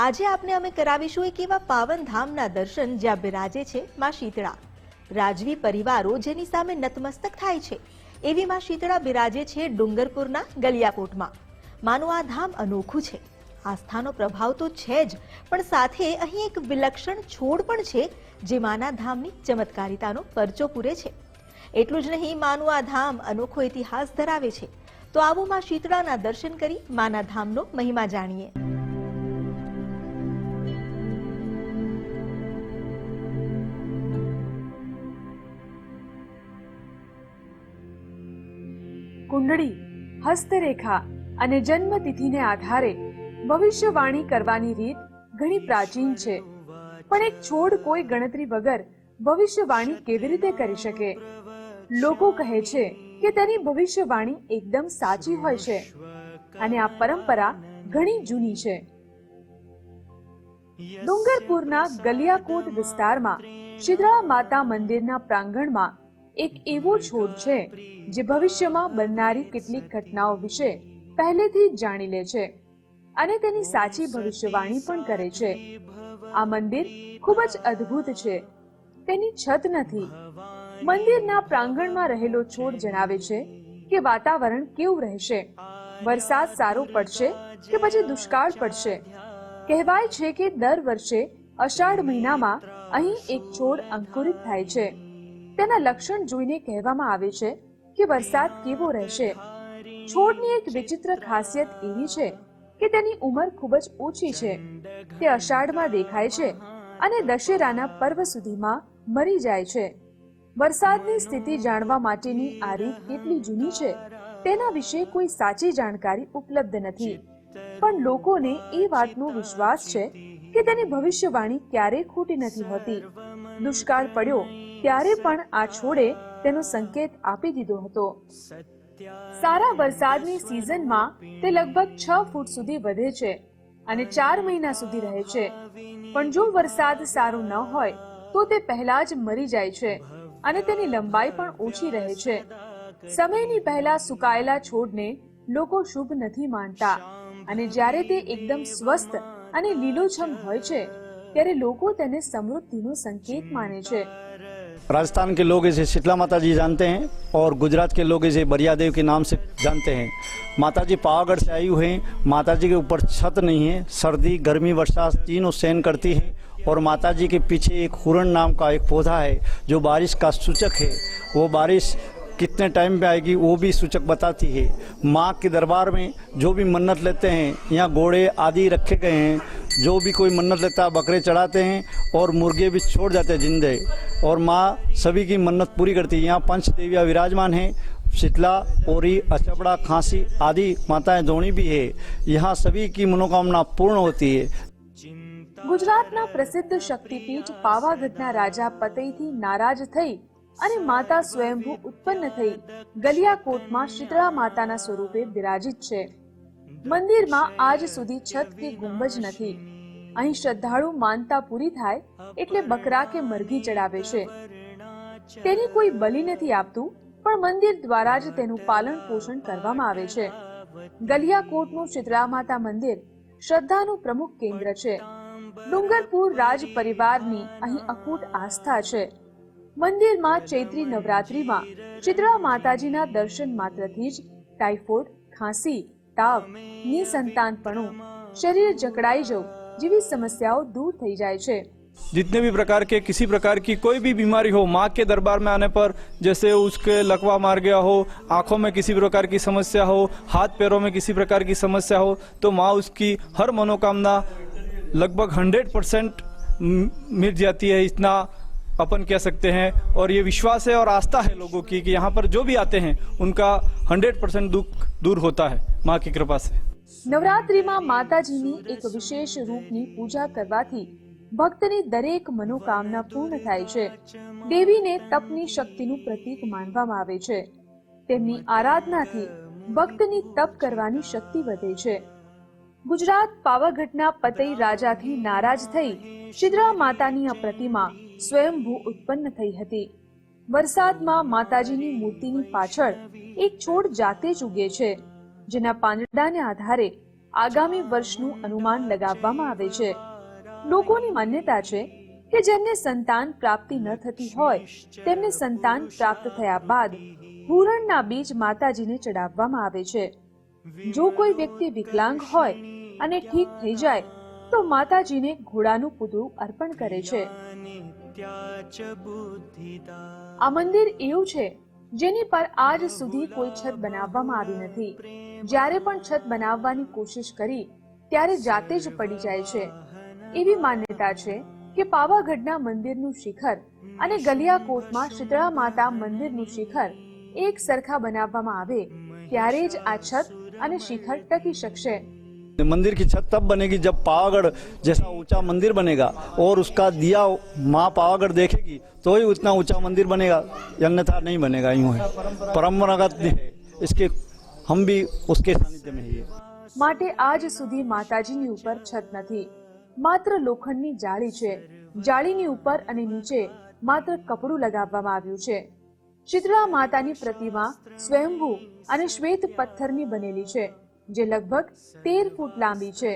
આજે આપને અમે કરાવીશું એક એવા પાવન ધામના દર્શન જ્યાં બિરાજે છે માં શીતળા. રાજવી પરિવારો જેની સામે નતમસ્તક થાય છે, એવી માં શીતળા બિરાજે છે ડુંગરપુરના ગલિયાકોટમાં માનું આ ધામ અનોખું છે. આસ્થાનો પ્રભાવ તો છે જ, પણ સાથે અહીં એક વિલક્ષણ છોડ પણ છે, જે માના ધામની ચમત્કારિતાનો પરચો પૂરે છે. એટલું જ નહીં, માનું આ ધામ અનોખો ઇતિહાસ ધરાવે છે. તો આવો માં શીતળાના દર્શન કરી માના ધામનો મહિમા જાણીએ. કુંડળી, હસ્તરેખા અને જન્મતિથિને આધારે ભવિષ્યવાણી કરવાની રીત ઘણી પ્રાચીન છે. પણ એક છોડ કોઈ ગણતરી વગર ભવિષ્યવાણી કેવી રીતે કરી શકે? લોકો કહે છે કે તેની ભવિષ્યવાણી એકદમ સાચી હોય છે અને આ પરંપરા ઘણી જૂની છે. ડુંગરપુરના ગલિયાકોટ વિસ્તારમાં શિદ્રા માતા મંદિરના પ્રાંગણમાં એક એવો છોડ છે, જે ભવિષ્યમાં બનનારી કેટલીક ઘટનાઓ વિશે પહેલેથી જ જાણી લે છે અને તેની સાચી ભવિષ્યવાણી પણ કરે છે. આ મંદિર ખૂબ જ અદ્ભુત છે. તેની છત નથી. મંદિરના પ્રાંગણમાં રહેલો છોડ જણાવે છે કે વાતાવરણ કેવું રહેશે. વરસાદ સારો પડશે કે પછી દુષ્કાળ પડશે? કહેવાય છે કે દર વર્ષે અષાઢ મહિનામાં અહીં એક છોડ અંકુરિત થાય છે. તેના લક્ષણ જોઈને કહેવામાં આવે છે કે વરસાદ કેવો રહેશે. છોડની એક વિચિત્ર ખાસિયત એવી છે કે તેની ઉંમર ખૂબ જ ઓછી છે. તે અષાઢમાં દેખાય છે અને દશેરાના પર્વ સુધીમાં મરી જાય છે. વરસાદની સ્થિતિ જાણવા માટેની આ રીત કેટલી જૂની છે તેના વિશે કોઈ સાચી જાણકારી ઉપલબ્ધ નથી. પણ લોકોને એ વાતનો વિશ્વાસ છે કે તેની ભવિષ્યવાણી ક્યારેય ખોટી નથી હોતી. દુષ્કાળ પડ્યો ત્યારે પણ આ છોડે તેનો સંકેત આપી દીધો હતો. સારા વરસાદની સિઝનમાં તે લગભગ છ ફૂટ સુધી વધે છે અને ચાર મહિના સુધી રહે છે. પણ જો વરસાદ સારો ન હોય, તો તે પહેલા જ મરી જાય છે અને તેની લંબાઈ પણ ઓછી રહે છે. સમયની પહેલા સુકાયેલા છોડને લોકો શુભ નથી માનતા અને જ્યારે તે એકદમ સ્વસ્થ અને લીલોછમ હોય છે, ત્યારે લોકો તેને સમૃદ્ધિનો સંકેત માને છે. राजस्थान के लोग इसे शीतला माता जी जानते हैं और गुजरात के लोग इसे बरिया देव के नाम से जानते हैं। माता जी पावागढ़ से आई हुए हैं। माता जी के ऊपर छत नहीं है। सर्दी, गर्मी, वर्षा तीनों सहन करती है और माता जी के पीछे एक हुरन नाम का एक पौधा है, जो बारिश का सूचक है। वो बारिश कितने टाइम पे आएगी, वो भी सूचक बताती है। माँ के दरबार में जो भी मन्नत लेते हैं, यहाँ घोड़े आदि रखे गए हैं। जो भी कोई मन्नत लेता है, बकरे चढ़ाते हैं और मुर्गे भी छोड़ जाते हैं जिंदे। और माँ सभी की मन्नत पूरी करती है यहाँ पंच देवियाँ विराजमान हैं शीतला ओरी अचपड़ा खांसी आदि माताएं दोणी भी है यहाँ सभी की मनोकामना पूर्ण होती है ગુજરાતના પ્રસિદ્ધ શક્તિપીઠ પાવાગઢના રાજા પતઈથી નારાજ થઈ અને માતા સ્વયંભૂ ઉત્પન્ન થઈ ગલિયાકોટમાં શીતળા માતાના સ્વરૂપે બિરાજિત છે મંદિરમાં આજ સુધી છત કે ગુંબજ નથી અહીં શ્રદ્ધાળુ માનતા પૂરી થાય એટલે બકરા કે મરઘી ચડાવે છે. તેની કોઈ બલિ નથી આપતું, પણ મંદિર દ્વારા જ તેનું પાલન પોષણ કરવામાં આવે છે. ગલિયાકોટનું શીતળા માતા મંદિર શ્રદ્ધાનું પ્રમુખ કેન્દ્ર છે. ડુંગરપુર રાજ પરિવારની અહીં અખૂટ આસ્થા છે. મંદિરમાં ચૈત્રી નવરાત્રીમાં શીતળા માતાજીના દર્શન માત્રથી જ ટાઇફોઇડ, ખાંસી, તાવ, નિસંતાનપણું, શરીર જકડાઈ જવું જેવી સમસ્યાઓ દૂર થઈ જાય છે जितने भी प्रकार के किसी प्रकार की कोई भी बीमारी हो माँ के दरबार में आने पर जैसे उसके लकवा मार गया हो आंखों में किसी प्रकार की समस्या हो हाथ पैरों में किसी प्रकार की समस्या हो तो माँ उसकी हर मनोकामना लगभग हंड्रेड परसेंट मिट जाती है इतना अपन कह सकते हैं और ये विश्वास है और आस्था है लोगों की कि यहाँ पर जो भी आते हैं उनका हंड्रेड परसेंट दुख दूर होता है माँ की कृपा से નવરાત્રિમાં માતાજીની એક વિશેષ રૂપની પૂજા કરવાથી ભક્તની દરેક મનોકામના પૂર્ણ થાય છે. દેવીને તપની શક્તિનું પ્રતીક માનવામાં આવે છે. તેમની આરાધનાથી ભક્તની તપ કરવાની શક્તિ વધે છે. ગુજરાત પાવાગઢના પતઈ રાજાથી નારાજ થઈ શિદ્રા માતાની આ પ્રતિમા સ્વયંભૂ ઉત્પન્ન થઈ હતી. વરસાદમાં માતાજીની મૂર્તિની પાછળ એક છોડ જાતે જ ઉગે છે. જેના પાંદડાને આધારે આગામી વર્ષનું અનુમાન લગાવવામાં આવે છે. લોકોની માન્યતા છે કે જેમને સંતાન પ્રાપ્તિ ન થતી હોય, તેમને સંતાન પ્રાપ્ત થયા બાદ પૂરણના બીજ માતાજીને ચડાવવામાં આવે છે. જો કોઈ વ્યક્તિ વિકલાંગ હોય અને ઠીક થઈ જાય, તો માતાજીને ઘોડાનું પૂતળું અર્પણ કરે છે. આ મંદિર એવું છે જેની પર આજ સુધી કોઈ છત બનાવવામાં આવી નથી. જ્યારે પણ છત બનાવવાની કોશિશ કરી ત્યારે જાતે જ પડી જાય છે એવી માન્યતા છે કે પાવાગઢના મંદિરનું શિખર અને ગલિયાકોટમાં શીતળા માતા મંદિરનું શિખર એક સરખા બનાવવામાં આવે ત્યારે જ આ છત અને શિખર ટકી શકશે मंदिर की छत तब बनेगी जब पावागढ़ जैसा ऊंचा मंदिर बनेगा और उसका दिया माँ पावागढ़ देखेगी तो ही उतना ऊंचा मंदिर बनेगा अन्यथा नहीं बनेगा यूं है परंपरागत है इसके हम भी उसके सानिध्य में ही है માટે આજ સુધી માતાજીની ઉપર છત નથી માત્ર લોખંડની જાળી છે જાળીની ઉપર અને નીચે માત્ર કપડું લગાવવામાં આવ્યું છે શીતળા માતાની પ્રતિમા સ્વયંભૂ અને શ્વેત પથ્થરની બનેલી છે જે લગભગ તેર ફૂટ લાંબી છે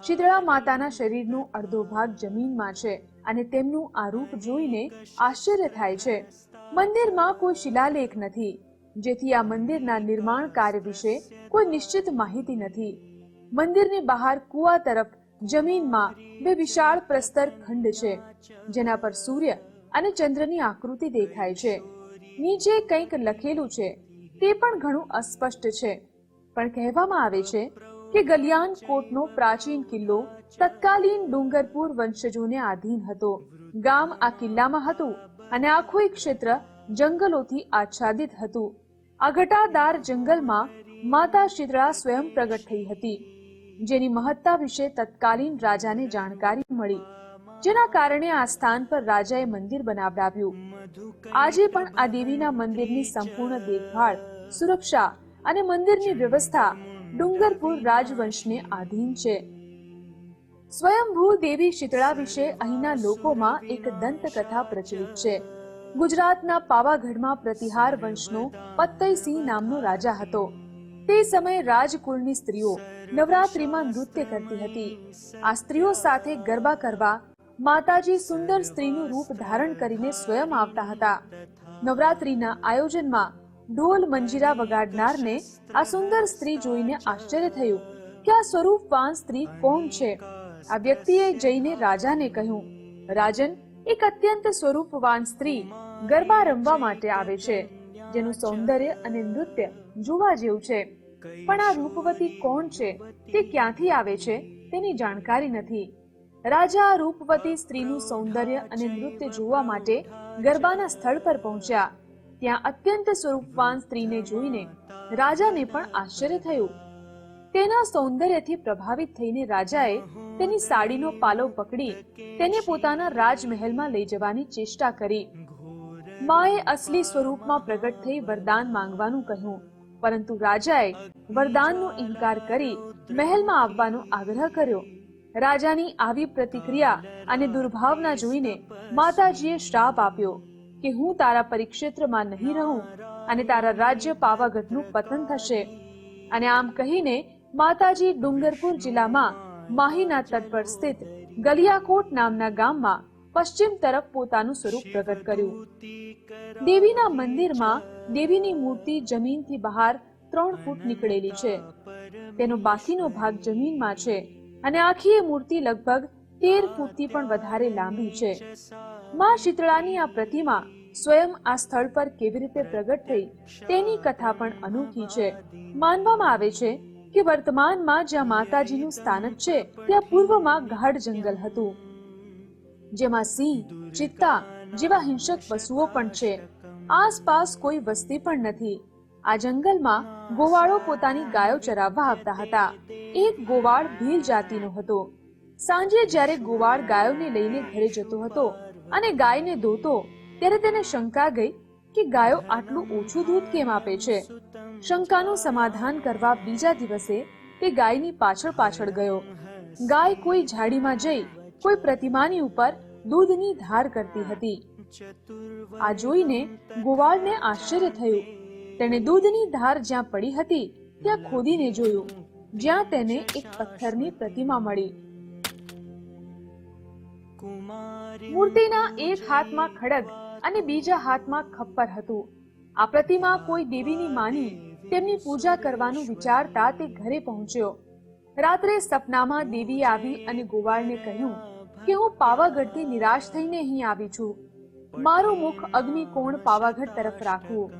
શીતળા માતાના શરીરનો અડધો ભાગ જમીનમાં છે અને તેમનું આ રૂપ જોઈને આશ્ચર્ય થાય છે મંદિરમાં કોઈ શિલાલેખ નથી જેથી આ મંદિરના નિર્માણ કાર્ય વિશે કોઈ નિશ્ચિત માહિતી નથી. મંદિરની બહાર કુવા તરફ જમીનમાં બે વિશાળ પ્રસ્તર ખંડ છે, જેના પર સૂર્ય અને ચંદ્રની આકૃતિ દેખાય છે. નીચે કંઈક લખેલું છે, તે પણ ઘણું અસ્પષ્ટ છે, પણ કહેવામાં આવે છે કે ગલિયાન કોટનો પ્રાચીન કિલ્લો તત્કાલીન ડુંગરપુર વંશજોને આધીન હતો. ગામ આ કિલ્લામાં હતું અને આખું એક ક્ષેત્ર જંગલોથી આચ્છાદિત હતું. આ જંગલમાં માતા શીતળા સ્વયં પ્રગટ થઈ હતી. જેની મહત્તા વિશે તત્કાલીન રાજાને જાણકારી મળી. જેના કારણે આ સ્થાન પર રાજાએ મંદિર બનાવડાવ્યું. આજે પણ આ દેવીના મંદિરની સંપૂર્ણ દેખભાળ, સુરક્ષા અને મંદિરની વ્યવસ્થા ડુંગરપુર રાજવંશને આધીન છે. સ્વયંભૂ દેવી શીતળા વિશે અહીંના લોકોમાં એક દંતકથા પ્રચલિત છે. ગુજરાતના પાવાગઢમાં પ્રતિહાર વંશનો પત્તયસિંહ નામનો રાજા હતો. તે સમયે રાજકુળની સ્ત્રીઓ નવરાત્રિમાં નૃત્ય કરતી હતી. આ સ્ત્રીઓ સાથે ગરબા કરવા માતાજી સુંદર સ્ત્રીનું રૂપ ધારણ કરીને સ્વયં આવતા હતા. નવરાત્રિના આયોજનમાં ઢોલ મંજીરા વગાડનારને આ સુંદર સ્ત્રી જોઈને આશ્ચર્ય થયું કે આ સ્વરૂપવાન સ્ત્રી કોણ છે? આ વ્યક્તિએ જઈને રાજાને કહ્યું, રાજન એક અત્યંત સ્વરૂપવાન સ્ત્રી ગરબા રમવા માટે આવે છે, જેનું સૌંદર્ય અને નૃત્ય જોવા જેવું છે. પણ આ રૂપવતી કોણ છે? તે ક્યાંથી આવે છે? તેની જાણકારી નથી. રાજા રૂપવતી સ્ત્રીનું સૌંદર્ય અને નૃત્ય જોવા માટે ગરબાના સ્થળ પર પહોંચ્યા. ત્યાં અત્યંત સ્વરૂપવાન સ્ત્રીને જોઈને રાજાને પણ આશ્ચર્ય થયું. તેના સૌંદર્યથી પ્રભાવિત થઈને રાજાએ તેની સાડીનો પાલો પકડી તેને પોતાના રાજમહેલમાં લઈ જવાની ચેષ્ટા કરી. માએ અસલી સ્વરૂપમાં પ્રગટ થઈ વરદાન માંગવાનું કહ્યું, પરંતુ રાજાએ વરદાનનો ઇનકાર કરી મહેલમાં આવવાનો આગ્રહ કર્યો. રાજાની આવી પ્રતિક્રિયા અને દુર્ભાવના જોઈને માતાજીએ શ્રાપ આપ્યો કે હું તારા પરિક્ષેત્રમાં નહીં રહું અને તારા રાજ્ય પાવાગઢનું પતન થશે. અને આમ કહીને માતાજી ડુંગરપુર જિલ્લામાં માહીના તટ પર સ્થિત ગલિયાકોટ નામના ગામમાં પશ્ચિમ તરફ પોતાનું સ્વરૂપ પ્રગટ કર્યું. દેવીના મંદિરમાં દેવીની મૂર્તિ જમીનથી બહાર ત્રણ ફૂટ નીકળેલી છે. તેનો બાકીનો ભાગ જમીનમાં છે અને આખી એ મૂર્તિ લગભગ તેર ફૂટથી પણ વધારે લાંબી છે. માં શીતળાની આ પ્રતિમા સ્વયં આ સ્થળ પર કેવી રીતે પ્રગટ થઈ તેની કથા પણ અનોખી છે. માનવામાં આવે છે કે વર્તમાનમાં જ્યાં માતાજીનું સ્થાનક છે, ત્યાં પૂર્વમાં ગાઢ જંગલ હતું. જેમાં સિંહ, ચિત્તા જેવા હિંસક પશુઓ પણ છે. આસપાસ કોઈ વસ્તી પણ નથી. આ જંગલમાં ગોવાળો પોતાની ગાયો ચરાવવા આવતા હતા. એક ગોવાળ ભીલ જાતિનો હતો. સાંજે જ્યારે ગોવાળ ગાયોને લઈને ઘરે જતો હતો અને ગાયને દોતો ત્યારે તેને શંકા ગઈ કે ગાયો આટલું ઓછું દૂધ કેમ આપે છે? શંકાનું સમાધાન કરવા બીજા દિવસે તે ગાયની પાછળ પાછળ ગયો. ગાય કોઈ ઝાડીમાં જઈ, કોઈ પ્રતિમાની ઉપર દૂધની ધાર કરતી હતી. આ જોઈને ગોવાળને આશ્ચર્ય થયું. તેણે દૂધની ધાર જ્યાં પડી હતી, ત્યાં ખોદીને જોયું. જ્યાં તેને એક પથ્થરની પ્રતિમા મળી. મૂર્તિના એક હાથમાં ખડગ અને બીજા હાથમાં ખપ્પર હતું. આ પ્રતિમા કોઈ દેવીની માની તેમની પૂજા કરવાનું વિચારતા તે ઘરે પહોંચ્યો. રાત્રે સપનામાં દેવી આવી અને ગોવાળને કહ્યું કે હું પાવાગઢથી નિરાશ થઈને અહીં આવી છું. મારું મુખ અગ્નિકોણ પાવાગઢ તરફ રાખવું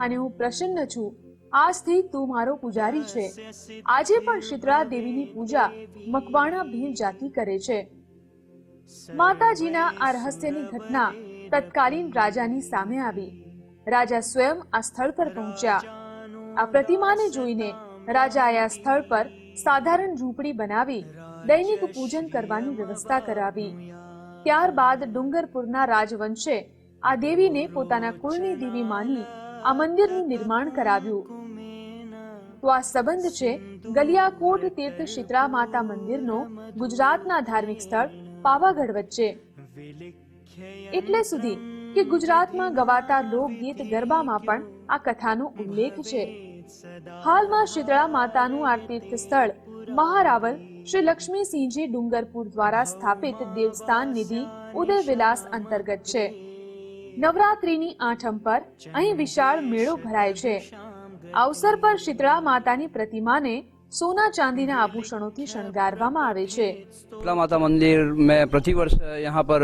અને હું પ્રસન્ન છું. આજથી તું મારો પૂજારી છે. આજે પણ શીતળા દેવીની પૂજા મકવાણા ભીલ જાતિ કરે છે. માતાજીના આ રહસ્યની ઘટના તત્કાલીન રાજાની સામે આવી. રાજા સ્વયં આ સ્થળ પર પહોંચ્યા. આ પ્રતિમાને જોઈને રાજાએ આ સ્થળ પર સાધારણ ઝૂંપડી બનાવી, દૈનિક પૂજન કરવાની વ્યવસ્થા કરાવી. ત્યારબાદ ડુંગરપુરના રાજવંશે આ દેવીને પોતાના કુળની દેવી માની આ મંદિરનું નિર્માણ કરાવ્યું. તો આ સંબંધ છે ગલિયાકોટ તીર્થ શીતળા માતા મંદિરનો, ગુજરાતના ધાર્મિક સ્થળ પાવાગઢ વચ્ચે. એટલે સુધી કે ગુજરાતમાં ગવાતા લોકગીત ગરબામાં પણ આ કથાનો ઉલ્લેખ છે. હાલમાં શીતળા માતાનું આ તીર્થ સ્થળ મહારાવલ શ્રી લક્ષ્મીસિંહજી ડુંગરપુર દ્વારા સ્થાપિત દેવસ્થાન નિધિ ઉદય વિલાસ અંતર્ગત છે. નવરાત્રીની આઠમ પર અહીં વિશાળ મેળો ભરાય છે. અવસર પર શીતળા માતાની પ્રતિમાને સોના ચાંદીના આભૂષણોથી શણગારવામાં આવે છે शीतला माता मंदिर मैं प्रतिवर्ष यहाँ पर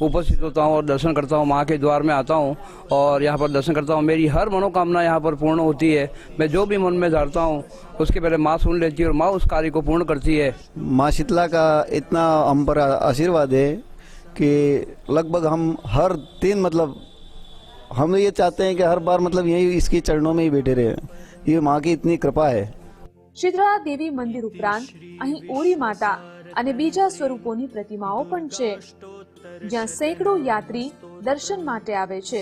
उपस्थित होता हूँ और दर्शन करता हूँ माँ के द्वार में आता हूँ और यहाँ पर दर्शन करता हूँ मेरी हर मनोकामना यहाँ पर पूर्ण होती है मैं जो भी मन में धारता हूँ उसके पहले माँ सुन लेती है और माँ उस कार्य को पूर्ण करती है माँ शीतला का इतना हम पर आशीर्वाद है कि लगभग हम हर दिन मतलब हम ये चाहते हैं कि हर बार मतलब यही इसके चरणों में ही बैठे रहे ये माँ की इतनी कृपा है શીતળા દેવી મંદિર ઉપરાંત અહીં ઓરી માતા અને બીજા સ્વરૂપોની પ્રતિમાઓ પણ છે જ્યાં સેંકડો યાત્રી દર્શન માટે આવે છે.